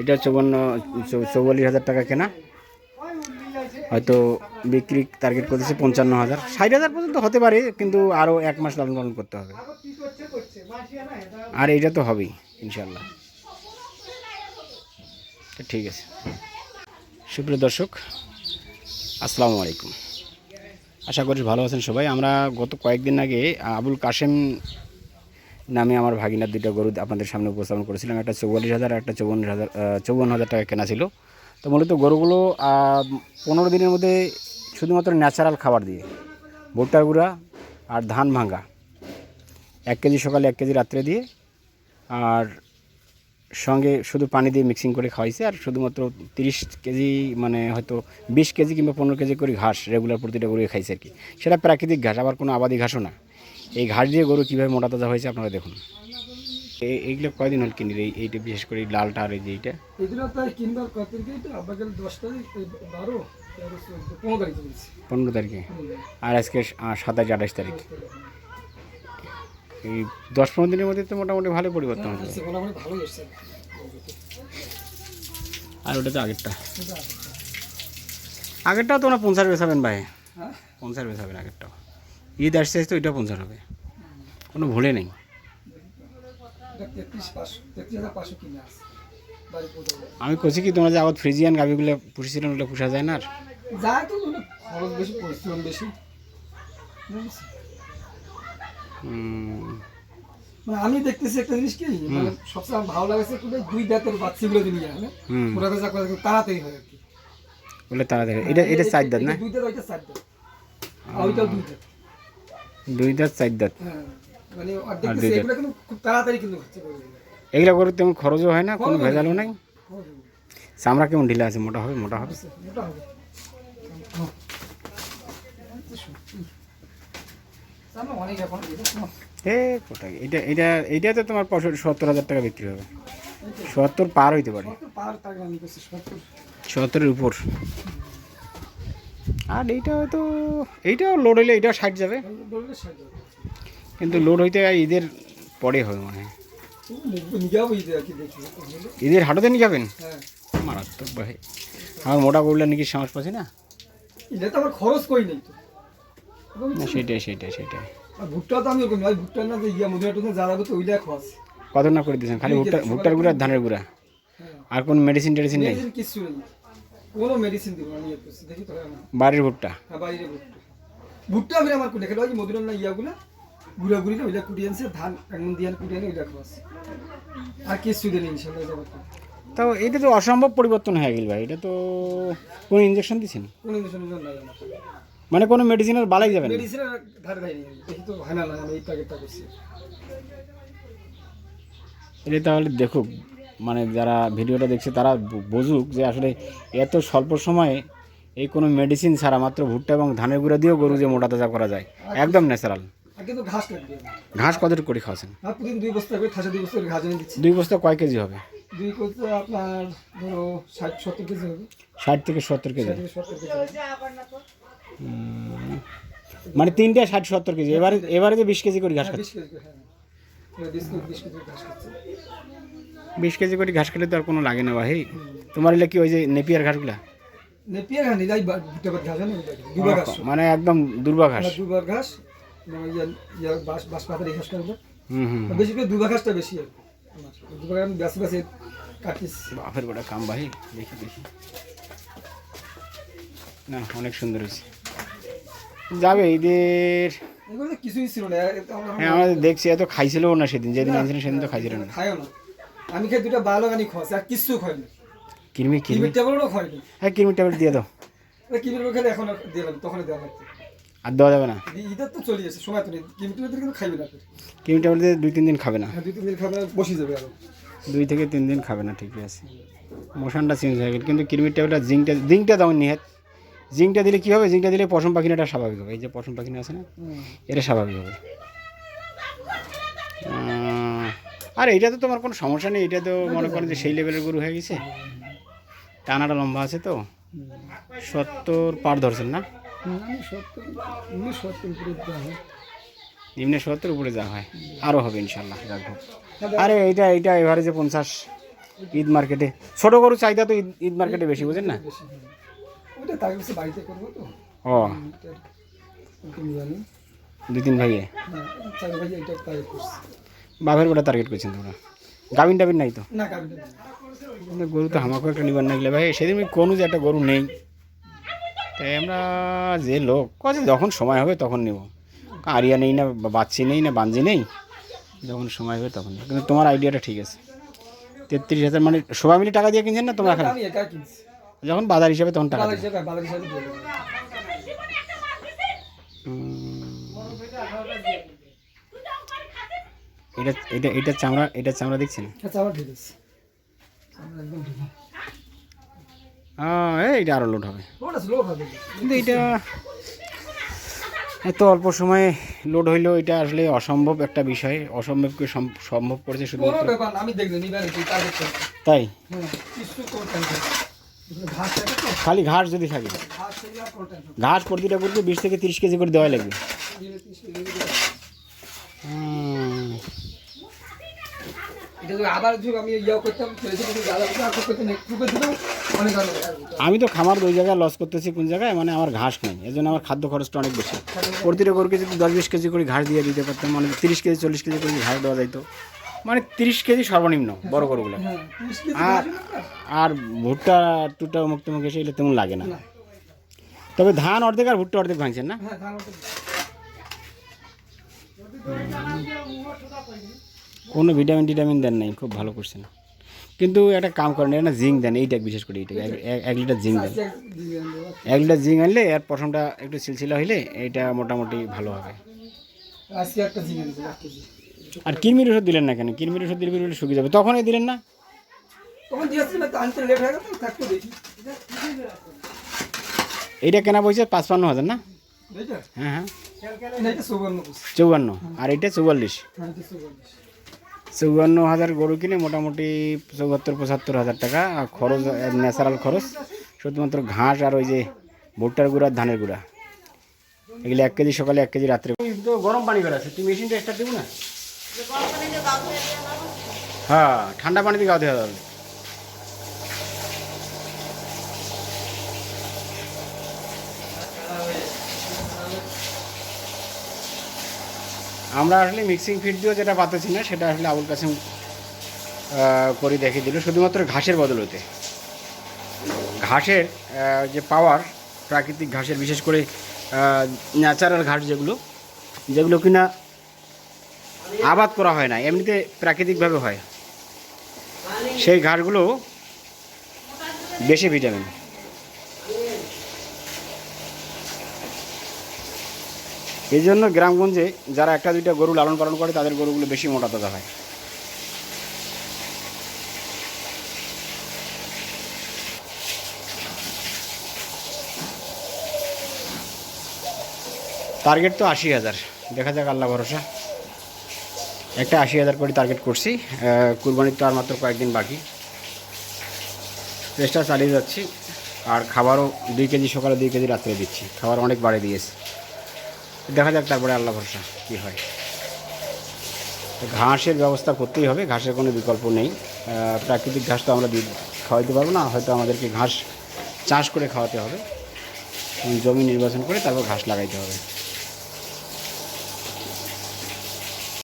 এটা চৌবান্ন চৌয়াল্লিশ হাজার টাকা কেনা। হয়তো বিক্রি টার্গেট করেছে পঞ্চান্ন হাজার। ষাট হাজার পর্যন্ত হতে পারে, কিন্তু আরও এক মাস লালন পালন করতে হবে। আর এটা তো হবেই ইনশাল্লাহ ঠিক আছে। সুপ্রিয় দর্শক, আসসালামু আলাইকুম। আশা করি ভালো আছেন সবাই। আমরা গত কয়েকদিন আগে আবুল কাশেম নামে আমার ভাগিনার দুইটা গরু আপনাদের সামনে উপস্থাপন করেছিলাম। একটা চৌয়াল্লিশ হাজার, একটা চৌবন্ন হাজার চৌবন্ন হাজার টাকা কেনা ছিল। তো মূলত গরুগুলো পনেরো দিনের মধ্যে শুধুমাত্র ন্যাচারাল খাবার দিয়ে ভুট্টার গুঁড়া আর ধান ভাঙ্গা। এক কেজি সকালে এক কেজি রাত্রে দিয়ে, আর সঙ্গে শুধু পানি দিয়ে মিক্সিং করে খাওয়াইছে, আর শুধুমাত্র তিরিশ কেজি মানে হয়তো বিশ কেজি কিংবা পনেরো কেজি করে ঘাস রেগুলার প্রতিটা গরু খাইছে আর কি। সেটা প্রাকৃতিক ঘাস, আবার কোনো আবাদি ঘাসও না। এই ঘাস দিয়ে গরু কীভাবে মোটা তাজা হয়েছে আপনারা দেখুন। এই- এইগুলো কয়দিন হল কিনি এই এইটা বিশেষ করে লালটা আর এই যে এইটা? এগুলো তাই কিনবার কত তারিখে দশ তারিখ বারো পনেরো তারিখে আর আজকে সাতাশ আঠাশ তারিখ। এই দশ পনেরো দিনের মধ্যে তো মোটামুটি ভালো পরিবর্তন এসছে আর ওটা তো আগেরটা। আগেরটাও তো ওনা পঞ্চাশ বেসাবেন ভাই। হ্যাঁ? পঞ্চাশ বেসাবেন আগেরটাও। ঈদ আসতে আসতে ওইটা পঞ্চাশ হবে। কোনো ভুলে নেই। এটা আসছে আমি করছি কি তোমরা যে আবার ফ্রিজিয়ান গাভিগুলো পুষেছিলেন ওগুলো পুষা যায় না আর? যায় তো খরচ বেশি পরিশ্রম বেশি মানে আমি দেখতেছি একটা জিনিস কি মানে সবচেয়ে আমার ভালো লাগছে দুই দাঁতের বাচ্চাগুলো নিয়ে হ্যাঁ? ওরা যা করে তাড়াতাড়ি হয় আর কি। তাড়াতাড়ি এটা এটা চার দাঁত না? দুই দাঁত ওইটা চার দাঁত। আর দুই দাঁত। দুই দাঁত চার দাঁত। হ্যাঁ মানে আর আর দুই দাঁত। এগুলো করে তেমন খরচও হয় না কোনো ভেজালও নাই। চামড়া কেমন ঢিলা আছে মোটা হবে মোটা হবে? এটা তোমার- এটা এটা তো তোমার সত্তর হাজার টাকা বিক্রি হবে। সত্তর পার হইতে পারে। সত্তর। সত্তরের উপর। আর এইটা হয়তো এইটাও লোড হইলে এটাও ষাট যাবে। কিন্তু লোড হইতে ঈদের পরে হবে মনে হয়? ঈদের হাটতে নিয়ে যাবেন? মারাত্মক ভাই। আমার মোটা করলে নাকি সাহস পাচ্ছি না। আমার খরচ করি নেই না সেটাই সেটাই সেটাই। আর ভুট্টা তো আমি ওরকম নয় না ইয়া মধুরা টুকু যা তো ওইটা খরচ। কত না করে দিয়েছেন? খালি ভুট্টা ভুট্টার গুঁড়া ধানের গুঁড়া? হ্যাঁ। আর কোনো মেডিসিন টেডিসিন নেই কিচ্ছু নেই। কোনো মেডিসিন দিব না নিয়ে করছি দেখি তো বাড়ির ভুট্টা? হ্যাঁ বাইরে ভুট্টা। ভুট্টা আমি আমার কুটে খেলে ওই মধুরাম না ইয়াগুলা না ওইটা কুটিয়ে আনছে ধান এমন দিয়ে কুটিয়ে আনি ওইটা খাওয়াছে আর কিচ্ছু দিলে ইনশাল্লাহ যাব তো এটা তো অসম্ভব পরিবর্তন হয়ে গেল ভাই এটা তো কোনো ইঞ্জেকশন দিচ্ছেন কোনো ইনজেকশন নাই মানে কোনো মেডিসিনের বালাই যাবে না? মেডিসিনের ধারে দেখি তো হয় না না আমি এই প্যাকেটটা করছি। এটা তাহলে দেখুক মানে যারা ভিডিওটা দেখছে তারা বুঝুক যে আসলে এত স্বল্প সময়ে এই কোনো মেডিসিন ছাড়া মাত্র ভুট্টা এবং ধানের গুঁড়া দিয়েও গরু যে মোটা তাজা করা যায়। একদম ন্যাচারাল ঘাস কতটুকু করে খাওয়াছেন? দুই বস্তা কয় কেজি হবে? ষাট থেকে সত্তর কেজি। মানে তিনটে ষাট সত্তর কেজি। এবারে এবারে যে বিশ কেজি করে ঘাস হ্যাঁ খাচ্ছে। বিশ কেজি করে, হ্যাঁ ঘাস খেলে তো আর কোনো লাগে না ভাই। তোমার এলে কি ওই যে নেপিয়ার ঘাসগুলা? হয় মানে একদম দুর্বা ঘাস। আমরা দুবার ঘাস। মানে বাস বাস পাতার এই ঘাসটা হুম হুম বেশি করে দুবার ঘাসটা বেশি। দুবার ঘাস বেশি বেশি কাটিস। বাপের গোটা কাম ভাই দেখি দেখি। না অনেক সুন্দর হয়েছে। যাবে ঈদের। কিছুই ছিল না। হ্যাঁ আমরা দেখছি এত খাইছিল না সেদিন যেদিন আনছিলেন সেদিন তো খাইছিল না। খায়ও না। আমি খেয়ে দুটো ভালো গানি খাওয়াছি আর কিচ্ছু খাই না কিরমি কিরমি টেবলও খাইনি হ্যাঁ কিরমি ট্যাবলেট দিয়ে দাও। কিমির খেলে এখন আর দিলাম তখন দেওয়া লাগতো আর দেওয়া যাবে না? ঈদের তো চলে যাচ্ছে সময় তো নেই। কিমির টেবল কিন্তু খাইবে না কিরমি ট্যাবলেট দিয়ে দুই তিন দিন খাবে না। হ্যাঁ দুই তিন দিন খাবে না বসে যাবে আরও। দুই থেকে তিন দিন খাবে না ঠিকই আছে। মোশনটা চেঞ্জ হয়ে গেল। কিন্তু কিরমির ট্যাবলেট জিঙ্কটা জিঙ্কটা দাও নিহাত। জিঙ্কটা দিলে কী হবে? জিঙ্কটা দিলে পশম পাখিনাটা স্বাভাবিক হবে। এই যে পশম পাখিনা আছে না এটা স্বাভাবিক হবে। আর এইটা তো তোমার কোনো সমস্যা নেই এটা তো মনে করেন যে সেই লেভেলের গরু হয়ে গেছে। টানাটা লম্বা আছে তো। সত্তর পার ধরছেন না? হয় নিম্নে সত্তর উপরে যা হয়। আরও হবে ইনশাল্লাহ যাক। আরে এইটা এইটা এভারেজে পঞ্চাশ ঈদ মার্কেটে ছোটো গরু চাহিদা তো ঈদ মার্কেটে বেশি বুঝেন না? হ্যাঁ। ও। দুই তিন ভাইয়ে। করছে বেটা টার্গেট করছেন তোমরা। গাভিন টাবিন নাই তো? না গরু তো আমাকেও একটা নিবার না গেলে ভাই সেদিন কোনো যে একটা গরু নেই। তাই আমরা যে লোক কাজে যখন সময় হবে তখন নেব। আরিয়া নেই না বাচ্চি নেই না বাঞ্জি নেই। যখন সময় হবে তখন নেব। কিন্তু তোমার আইডিয়াটা ঠিক আছে। তেত্রিশ হাজার মানে সবাই মিলে টাকা দিয়ে কিনছেন না তোমরা কিনছি। যখন বাজার হিসাবে তখন টাকা বাজার হিসাবে এটা এটা এটা চামড়া এটা চামড়া দেখছেন? আমার ঠিক আছে। একদম ঠিক হ্যাঁ এইটা আরও লোড হবে। কিন্তু এটা এত অল্প সময়ে লোড হইলেও এটা আসলে অসম্ভব একটা বিষয়। অসম্ভবকে সম- সম্ভব করেছে করব তাই? হ্যাঁ খালি ঘাস যদি থাকে। ঘাস প্রতিটা করতে বিশ থেকে তিরিশ কেজি করে দেওয়া লাগবে হুম। এটা যদি আবার আমি ইয়া করতাম অনেক তো খামার দুই জায়গায় লস করতেছি কোন জায়গায় মানে আমার ঘাস নেই এই জন্য আমার খাদ্য খরচটা অনেক বেশি। প্রতিটা গরুকে যদি দশ বিশ কেজি করে ঘাস দিয়ে দিতে পারতাম মানে তিরিশ কেজি চল্লিশ কেজি করে ঘাস দেওয়া যাইতো। মানে তিরিশ কেজি সর্বনিম্ন বড় গরুগুলো। হ্যাঁ আর আর ভুট্টা টুটা মুক্ত মুখে এসে এলে তেমন লাগে না। তবে ধান অর্ধেক আর ভুট্টা অর্ধেক ভাঙছেন না? হ্যাঁ কোনো ভিটামিন টিটামিন দেন নাই খুব ভালো করছেন কিন্তু একটা কাম করেন একটা জিঙ্ক দেন এইটা বিশেষ করে এইটা এক- লিটার জিঙ্ক দেন। এক লিটার জিঙ্ক আনলে এর পশমটা একটু সিলসিলা হইলে এইটা মোটামুটি ভালো হবে। আর কিরমির ওষুধ দিলেন না কেন? কিরমির ওষুধ দিলে শুকিয়ে যাবে। তখনই দিলেন না? হয়ে এইটা কেনা পয়সা পাঁচপান্ন হাজার না? হ্যাঁ হ্যাঁ। এটা চৌবান্ন আর এইটা চৌয়াল্লিশ। চৌবান্ন হাজার গরু কিনে মোটামুটি চৌহাত্তর পঁচাত্তর হাজার টাকা। আর খরচ ন্যাচারাল খরচ শুধুমাত্র ঘাস আর ওই যে ভুট্টার গুঁড়া আর ধানের গুঁড়া। এগুলো এক কেজি সকালে এক কেজি রাত্রে। তো গরম পানি করে আছে তুই মেশিনটা স্টার্ট দেবো না? হ্যাঁ ঠান্ডা পানিতে গাওয়া দেওয়া যাবে। আমরা আসলে মিক্সিং ফিড দিয়েও যেটা পাতেছি না, সেটা আসলে আবুল কাসিম করে দেখিয়ে দিল। শুধুমাত্র ঘাসের বদলতে। ঘাসের যে পাওয়ার প্রাকৃতিক ঘাসের, বিশেষ করে ন্যাচারাল ঘাস যেগুলো যেগুলো কিনা আবাদ করা হয় না, এমনিতে প্রাকৃতিকভাবে হয়। সেই ঘাসগুলো বেশি ভিটামিন এই জন্য গ্রামগঞ্জে যারা একটা দুইটা গরু লালন পালন করে, তাদের গরুগুলো বেশি মোটা তাজা হয়। টার্গেট তো আশি হাজার। দেখা যাক আল্লাহ ভরসা। একটা আশি হাজার করে টার্গেট করছি। কুরবানির তো আর মাত্র কয়েকদিন বাকি। চেষ্টা চালিয়ে যাচ্ছি। আর খাবারও দুই কেজি সকালে দুই কেজি রাত্রে দিচ্ছি। খাবার অনেক বাড়িয়ে দিয়েছে। দেখা যাক তারপরে আল্লাহ ভরসা কী হয়। ঘাসের ব্যবস্থা করতেই হবে, ঘাসের কোনো বিকল্প নেই। প্রাকৃতিক ঘাস তো আমরা খাওয়াইতে পারব না, হয়তো আমাদেরকে ঘাস চাষ করে খাওয়াতে হবে। জমি নির্বাচন করে তারপর ঘাস লাগাইতে হবে।